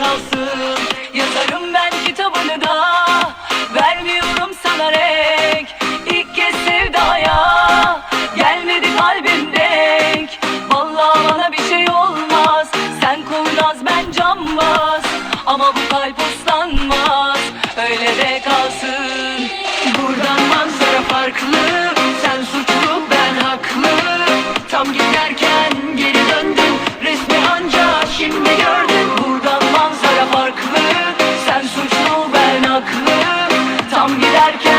kalsın. Yazarım ben kitabını da Vermiyorum sana renk. İlk kez sevdaya Gelmedi kalbim denk. Vallahi bana bir şey olmaz Sen kurnaz ben cambaz Ama bu kalp uslanmaz Öyle de kalsın. Buradan manzara farklı Sen suçlu ben haklı. Tam gibi giderken